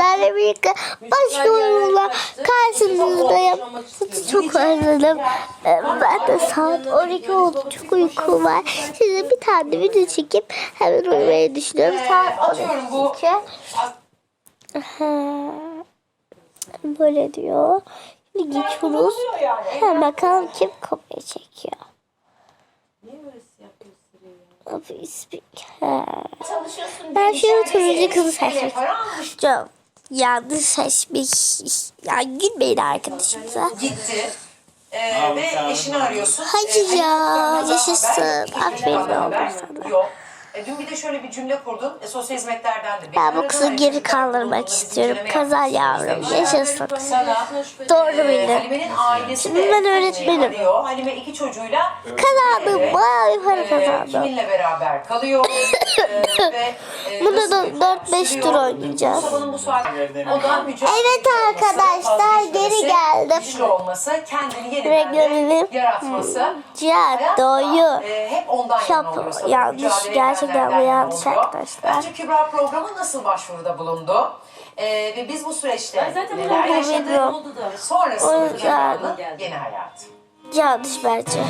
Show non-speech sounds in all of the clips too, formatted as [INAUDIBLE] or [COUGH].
sizlerle birlikte başlıyorum. Karşınızdayım. Sizi çok özledim. Ee, Ben de saat 12 oldu. Çok uykum var. Size bir tane video çekip hemen uyumayı düşünüyorum. Saat Atıyorum bu. 12. Ha, Böyle diyor. Şimdi geçiyoruz. Ha, bakalım kim kopya çekiyor. Abi ismi. Ha. Ben şu turuncu kızı seçmek Çok yanlış seçmiş. [LAUGHS] Ya gülmeyin arkadaşımıza. gitti. Ee, ve eşini arıyorsun. Hayır Ee, ya, haber, yaşasın. Aferin oldu sana. Yok. E, dün bir de şöyle bir cümle kurdun. E, sosyal hizmetlerden de. Ben bu kızı geri kaldırmak istiyorum. Kaza yavrum. Yaşasın. Doğru bildim. Halime'nin ailesi Şimdi de ben öğretmenim. Halime iki çocuğuyla Kazandım. Bayağı bir para kazandım. kiminle beraber kalıyor. [LAUGHS] e, ve, e, nasıl da bir 4-5 sürüyor. tur oynayacağız. Evet arkadaşlar, geri geldim. Olması, kendini yeniden yaratması. Cihat doğuyu. E, hep ondan yana Yap- oluyor. sanırım. yanlış, Mücadele gerçekten oluyor. arkadaşlar. Önce Kübra programa nasıl başvuruda bulundu? E, ve biz bu süreçte Zaten bu neler yaşadık? video- oldu da. Sonrasında Kübra'nın yeni hayatı. Yanlış bence.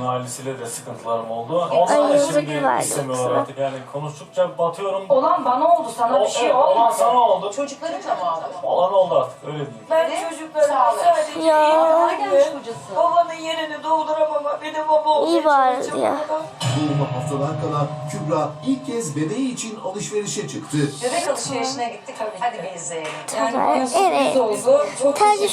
Elif'in ailesiyle de sıkıntılarım oldu. Onlar Ay, da yazık şimdi var istemiyorlar yoksa. artık yani konuştukça batıyorum. Olan bana oldu sana O- bir şey evet, olan olmadı. sana oldu. Çocukların tamamı. Olan oldu artık öyle değil. Ben ol. sadece Ya. Daha gelmiş kocası. Babanın yerini dolduramam. Bir de baba olduğu İyi için bari çok ya. adam. Doğuma haftalar kala Kübra ilk kez bebeği için alışverişe çıktı. Bebek alışverişine gittik. Hadi bir izleyelim. Yani Tamam, bugün sürpriz evet. oldu. Çok teşekkür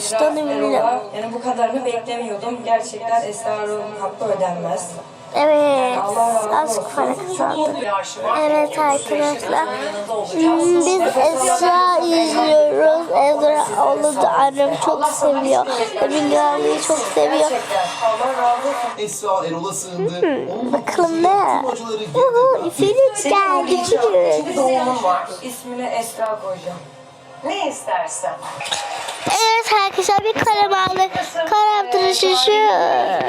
şu ederim. Erol'a. Yani bu kadarını beklemiyordum. Gerçekten Esra Erol'un hakkı ödenmez. Evet. Az para var. Evet arkadaşlar. Hmm, Biz. Esra onu da annem çok seviyor. Emin çok seviyor. Esra Erol'a sığındı. Bakalım ne? Uhu, Üfelik geldi. Doğumun var. İsmine Esra koyacağım. Ne istersen. Evet arkadaşlar bir aldık. Kalem tıraşı şöyle.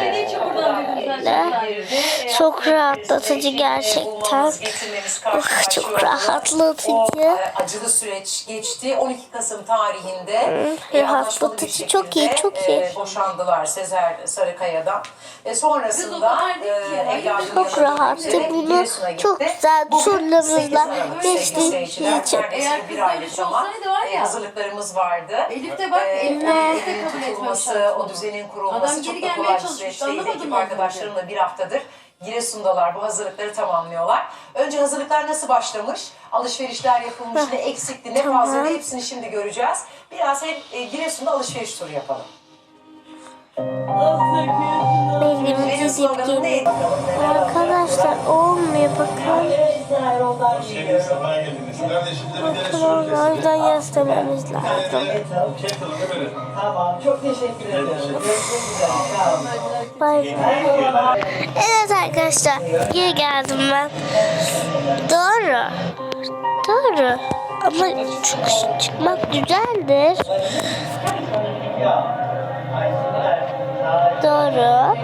Çok rahatlatıcı gerçekten. Oh, çok rahatlatıcı. E, acılı süreç geçti. 12 Kasım tarihinde rahatlatıcı. Çok iyi, çok iyi. e, boşandılar Sezer Sarıkaya'dan. Ve sonrasında e, Çok rahattı. Bunu çok güzel turlarımızla 8 Aralık sevgili geçtik. Eğer bir bir şey olsaydı var ya. hazırlıklarımız vardı. Elif de bak, E, Elif o de düzenin kabul şartını. o düzenin kurulması Adam çok geri da gelmeye kolay bir çalışmıştı, süreç değil. Ekip arkadaşlarımla bir haftadır Giresun'dalar bu hazırlıkları tamamlıyorlar. Önce hazırlıklar nasıl başlamış? Alışverişler yapılmış, ne eksikti, ne Tamam. fazla hepsini şimdi göreceğiz. Biraz hem e, Giresun'da alışveriş turu yapalım. Benim Benim sloganım neydi? Arkadaşlar olmuyor bakın. Kardeşim de bir Bakın onu o yüzden lazım. Tamam, çok teşekkür ederim. Bay bay. Evet arkadaşlar geri geldim ben. Doğru. Doğru. Ama çok çıkmak güzeldir. Doğru.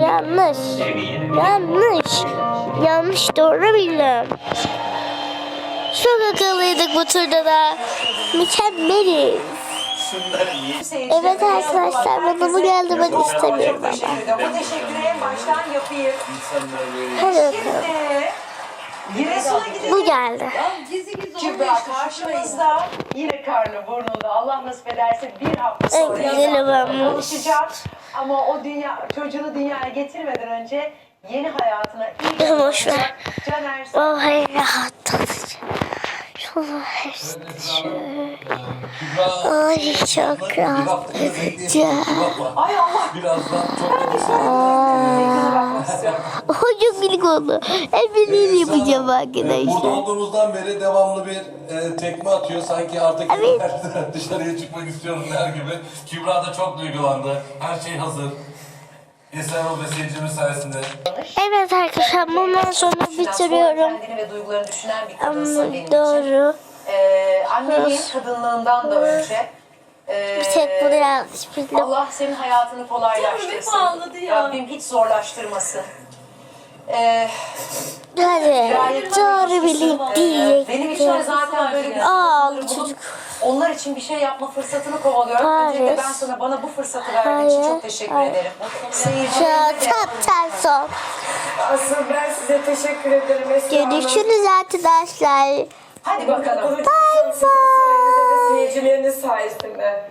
Yanlış. Yanlış. Yanlış doğru bildim. Çok akıllıydık bu turda da. Mükemmeliz. Evet arkadaşlar bana bu geldi ben istemiyorum ama. Hadi bakalım. Giresun'a gidelim. Bu geldi. Kübra karşımızda yine karnı burnunda Allah nasip ederse bir hafta sonra ben bu. konuşacağız. Ama o dünya çocuğunu dünyaya getirmeden önce yeni hayatına ilk boş ver. Caner Vallahi rahatlatıcı. Hepsi şöyle. Ay çok rahatlatıcı. Ay Allah minik oldu. Eminim yapacağım Burada arkadaşlar. olduğumuzdan beri devamlı bir e, tekme atıyor. Sanki artık Evet. [LAUGHS] dışarıya çıkmak istiyorum der gibi. Kübra da çok duygulandı. Her şey hazır. Eser o ve seyircimiz sayesinde. Evet arkadaşlar bundan sonra bitiriyorum. Doğru. Ee, anneliğin kadınlığından da önce Ee, Bir tek bunu yanlış bildim. Allah senin hayatını kolaylaştırsın. Rabbim hiç zorlaştırmasın. Ee, Hadi. Doğru bilin benim için diyecektim. zaten böyle bir Aa, bulup çocuk. Onlar için bir şey yapma fırsatını kovalıyorum. Hayır. Öncelikle ben sana bana bu fırsatı verdiğin için çok teşekkür Hayır. ederim. Seyircilerime de tap ters ol. Asıl ben size teşekkür ederim Esra Hanım. Görüşürüz arkadaşlar. Hadi bakalım. Bye bye. Seyircileriniz sayesinde.